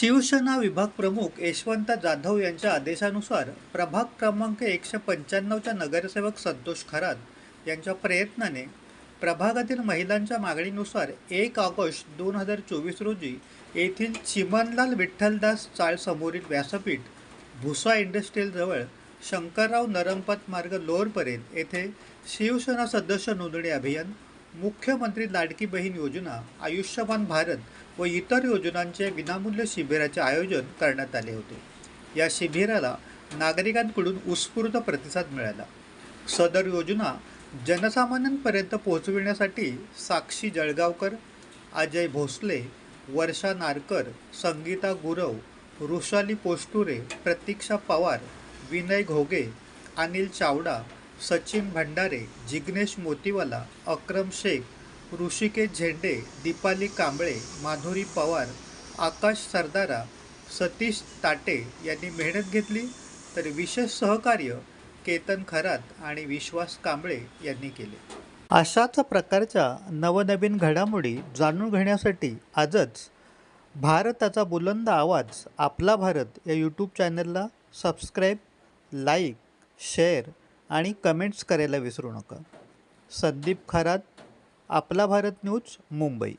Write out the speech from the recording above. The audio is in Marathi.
शिवसेना विभाग प्रमुख यशवंत जाधव यांच्या आदेशानुसार प्रभाग क्रमांक एकशे पंच्याण्णवच्या नगरसेवक संतोष खरात यांच्या प्रयत्नाने प्रभागातील महिलांच्या मागणीनुसार एक ऑगस्ट दोन हजार चोवीस रोजी येथील चिमनलाल विठ्ठलदास चाळ समोरील व्यासपीठ भुसा इंडस्ट्रीयलजवळ शंकरराव नरमपथ मार्ग लोअरपर्यंत येथे शिवसेना सदस्य नोंदणी अभियान मुख्यमंत्री लाडकी बहीण योजना आयुष्यमान भारत व इतर योजनांचे विनामूल्य शिबिराचे आयोजन करण्यात आले होते. या शिबिराला नागरिकांकडून उत्स्फूर्त प्रतिसाद मिळाला. सदर योजना जनसामान्यांपर्यंत पोहोचविण्यासाठी साक्षी जळगावकर अजय भोसले वर्षा नारकर संगीता गुरव वृषाली पोष्टुरे प्रतीक्षा पवार विनय घोगे अनिल चावडा सचिन भंडारे जिग्नेश मोतीवाला अक्रम शेख ऋषिकेश झेंडे दीपाली कांबळे माधुरी पवार आकाश सरदारा सतीश ताटे यांनी मेहनत घेतली. तर विशेष सहकार्य केतन खरात आणि विश्वास कांबळे यांनी केले. अशाच प्रकारच्या नवनवीन घडामोडी जाणून घेण्यासाठी आजच भारताचा बुलंद आवाज आपला भारत या यूट्यूब चॅनलला सबस्क्राईब लाईक शेअर आणि कमेंट्स करायला विसरू नका. संदीप खरात आपला भारत न्यूज मुंबई.